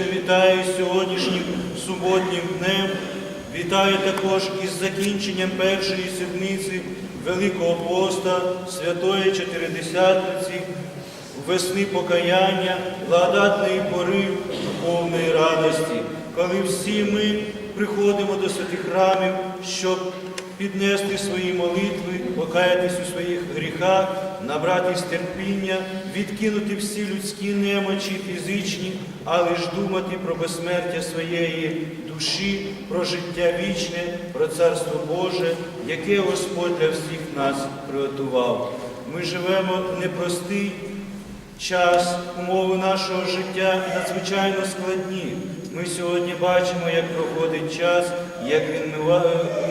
сердечно вітаю сьогоднішнім суботнім днем. Вітаю також із закінченням першої седмиці Великого поста, Святої Чотиридесятниці, весни покаяння, благодатної пори повної радості, коли всі ми приходимо до святих храмів, щоб піднести свої молитви, покаятись у своїх гріхах, набратись терпіння, відкинути всі людські немочі фізичні, але ж думати про безсмертя своєї душі, про життя вічне, про Царство Боже, яке Господь для всіх нас приготував. Ми живемо в непростий час, умови нашого життя надзвичайно складні. Ми сьогодні бачимо, як проходить час, як він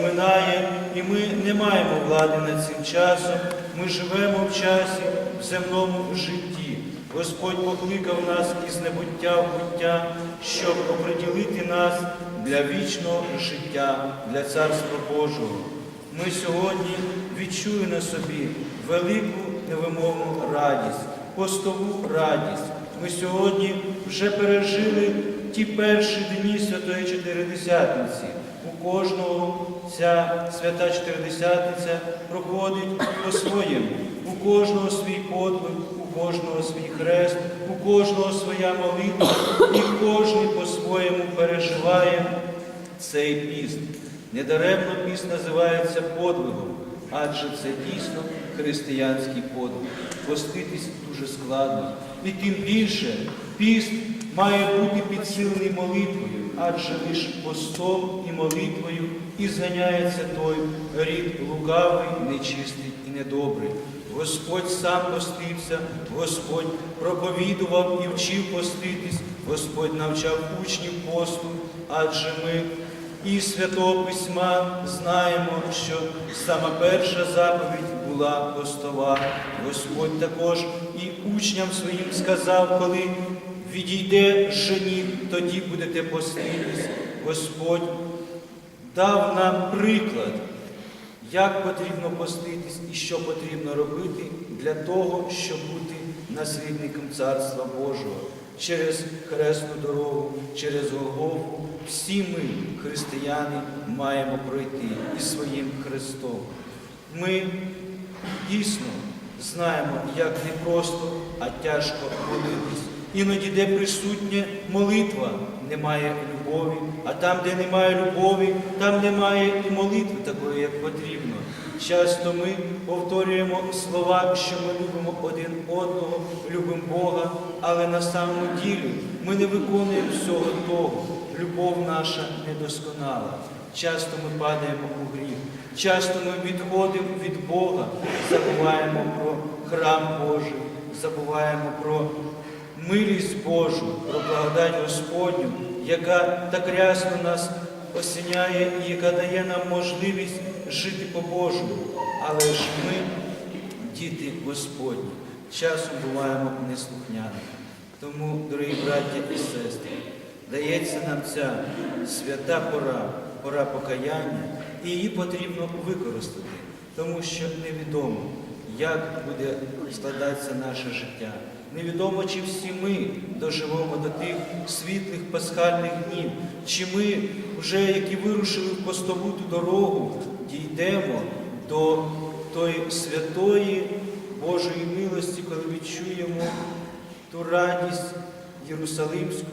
минає, і ми не маємо влади над цим часом. Ми живемо в часі, в земному житті. Господь покликав нас із небуття в буття, щоб оприділити нас для вічного життя, для Царства Божого. Ми сьогодні відчуємо на собі велику невимовну радість, постову радість. Ми сьогодні вже пережили ті перші дні Святої Чотиридесятниці. У кожного ця свята Чотиридесятниця проходить по-своєму. У кожного свій подвиг, у кожного свій хрест, у кожного своя молитва, і кожен по-своєму переживає цей піст. Недаремно піст називається подвигом, адже це дійсно християнський подвиг. Поститись дуже складно. І тим більше піст має бути підсилений молитвою, адже лише постом і молитвою і зганяється той рід лукавий, нечистий і недобрий. Господь сам постився, Господь проповідував і вчив поститись, Господь навчав учнів посту, адже ми із Святого Письма знаємо, що сама перша заповідь була постова. Господь також і учням своїм сказав, коли відійде жених, тоді будете поститись. Господь дав нам приклад, як потрібно поститись і що потрібно робити для того, щоб бути наслідником Царства Божого. Через хресну дорогу, через Голгофу всі ми, християни, маємо пройти із своїм Христом. Ми дійсно знаємо, як не просто, а тяжко молитись. Іноді, де присутня молитва, немає любові, а там, де немає любові, там немає і молитви такої, як потрібно. Часто ми повторюємо слова, що ми любимо один одного, любимо Бога, але на самому ділі ми не виконуємо всього того. Любов наша недосконала. Часто ми падаємо у гріх, часто ми відходимо від Бога, забуваємо про храм Божий, забуваємо про милість Божу, про благодать Господню, яка так рясно нас осіняє і яка дає нам можливість жити по-божому. Але ж ми, діти Господні, часом буваємо неслухняними. Тому, дорогі браття і сестри, дається нам ця свята пора, пора покаяння, і її потрібно використати, тому що невідомо, як буде складатися наше життя. Невідомо, чи всі ми доживемо до тих світлих пасхальних днів, чи ми, вже які вирушили в постову ту дорогу, дійдемо до тої святої Божої милості, коли відчуємо ту радість Єрусалимську,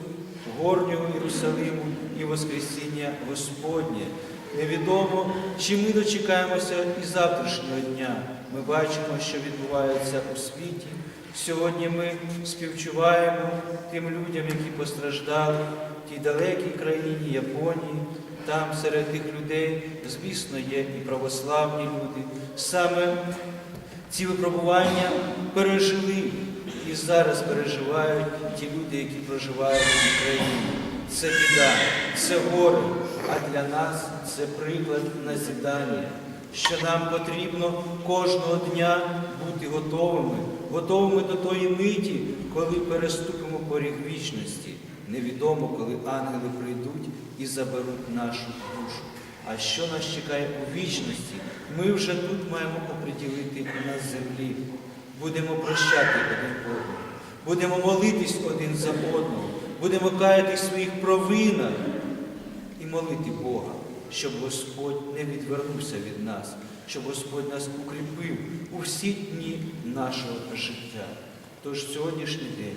горнього Єрусалиму і Воскресіння Господнє. Невідомо, чи ми дочекаємося і завтрашнього дня. Ми бачимо, що відбувається у світі. Сьогодні ми співчуваємо тим людям, які постраждали в тій далекій країні Японії. Там серед тих людей, звісно, є і православні люди. Саме ці випробування пережили і зараз переживають ті люди, які проживають в Україні. Це біда, це горе, а для нас це приклад назідання, що нам потрібно кожного дня бути готовими, готовими до тої миті, коли переступимо поріг вічності. Невідомо, коли ангели прийдуть і заберуть нашу душу. А що нас чекає у вічності? Ми вже тут маємо оприділити на землі. Будемо прощати один одного, будемо молитись один за одного, будемо каятись в своїх провинах і молити Бога, щоб Господь не відвернувся від нас, щоб Господь нас укріпив у всі дні нашого життя. Тож сьогоднішній день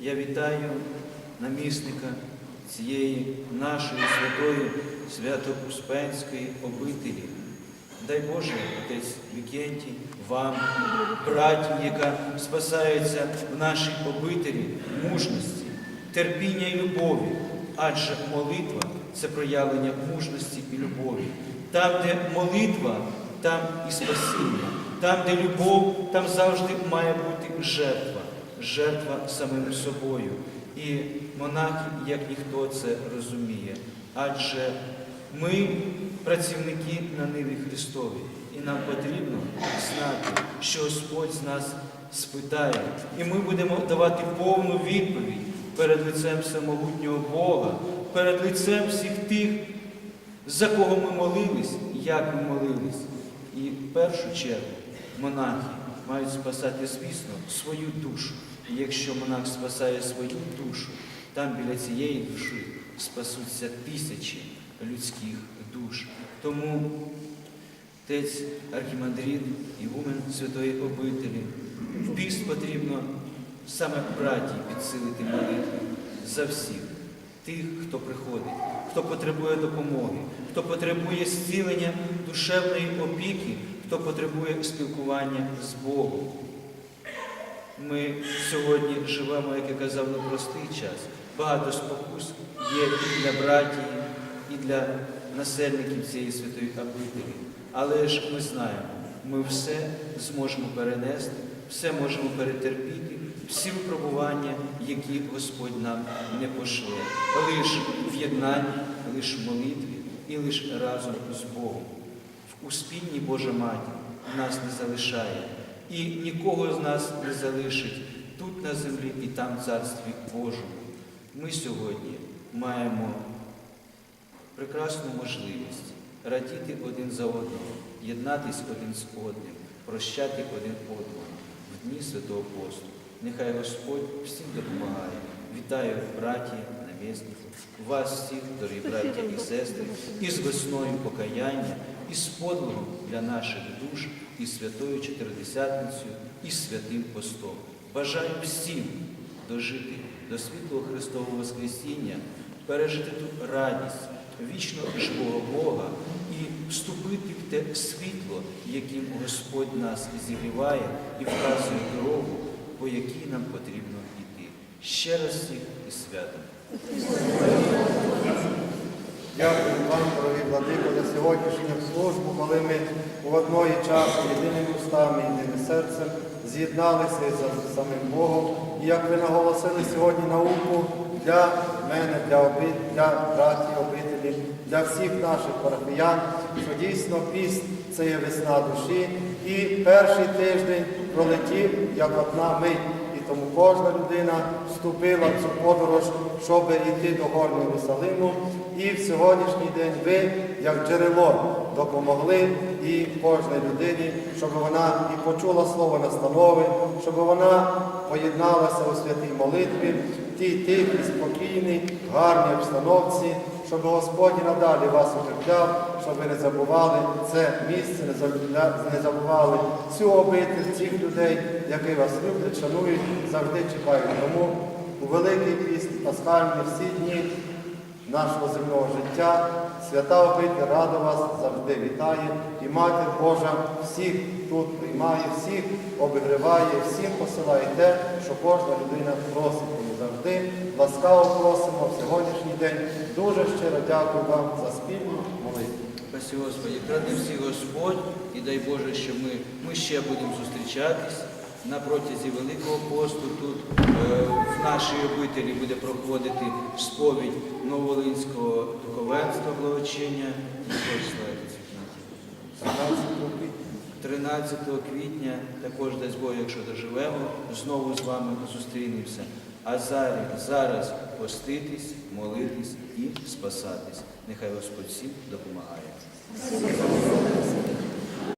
я вітаю намісника цієї нашої святої Свято-Успенської обителі. Дай Боже, отець Вікентій, вам, браті, яка спасається в нашій обителі, мужності, терпіння і любові, адже молитва це проявлення мужності і любові. Там, де молитва, там і спасіння, там, де любов, там завжди має бути жертва, жертва самим собою. І монахи, як ніхто це розуміє. Адже ми працівники на ниві Христові, і нам потрібно знати, що Господь з нас спитає, і ми будемо давати повну відповідь перед лицем всемогутнього Бога, перед лицем всіх тих, за кого ми молились, як ми молились. І в першу чергу монахи мають спасати, звісно, свою душу. І якщо монах спасає свою душу, там біля цієї душі спасуться тисячі людських душ. Тому отець архімандрит, ігумен Святої обителі, в піст потрібно саме браті підсилити молитву за всіх, тих, хто приходить, хто потребує допомоги, хто потребує зцілення душевної опіки, хто потребує спілкування з Богом. Ми сьогодні живемо, як я казав, непростий час. Багато спокус є і для братії, і для насельників цієї святої обителі. Але ж ми знаємо, ми все зможемо перенести, все можемо перетерпіти, всі випробування, які Господь нам не пошле. Лиш в єднанні, лиш в молитві і лиш разом з Богом. В успінні Божа Матір нас не залишає і нікого з нас не залишить тут на землі і там в Царстві Божому. Ми сьогодні маємо прекрасну можливість радіти один за одного, єднатись один з одним, прощати один одного в дні Святого Посту. Нехай Господь всім допомагає. Вітаю браті, намісників, вас всіх, дорогі браті і сестри, із весною покаяння, із подвигом для наших душ, і святою Чотиридесятницею, і святим постом. Бажаю всім дожити до світлого Христового Воскресіння, пережити тут радість, вічно живого Бога і вступити в те світло, яким Господь нас зігріває і вказує дорогу, по якій нам потрібно йти. Ще раз всіх із святом. Дякую вам, дорогі владико, за сьогоднішню службу, коли ми у одної часу єдиними устами, єдиним серцем з'єдналися з самим Богом. І як ви наголосили сьогодні науку для мене, для, оби, для братів обителі, для всіх наших парафіян, що дійсно піст це є весна душі. І перший тиждень пролетів як одна мить. І тому кожна людина вступила в цю подорож, щоб йти до Горного Єрусалиму. І в сьогоднішній день ви, як джерело, допомогли і кожній людині, щоб вона і почула слово настанови, щоб вона поєдналася у святій молитві, в тій тихій, спокійній, гарній обстановці, щоб Господь надалі вас укріпляв, щоб ви не забували це місце, не забували цю обитель, цих людей, які вас люблять, шанують, завжди чекають. Тому у Великий піст, пасхальний всі дні нашого земного життя. Свята обитель рада вас завжди вітає. І Матір Божа всіх тут приймає, всіх обігріває, всім посилає те, що кожна людина просить. Завжди ласкаво просимо в сьогоднішній день. Дуже щиро дякую вам за спільну молитву. Спасибо, Господи, кради всі Господь, і дай Боже, що ми, ми ще будемо зустрічатись на протязі Великого посту. Тут е, в нашій обителі буде проходити сповідь Новолинського духовенства благочиння. Також славити ці книги. 13 квітня, також дасть Бог, якщо доживемо, знову з вами зустрінемося. А зараз, зараз поститись, молитись і спасатись. Нехай Господь всім допомагає.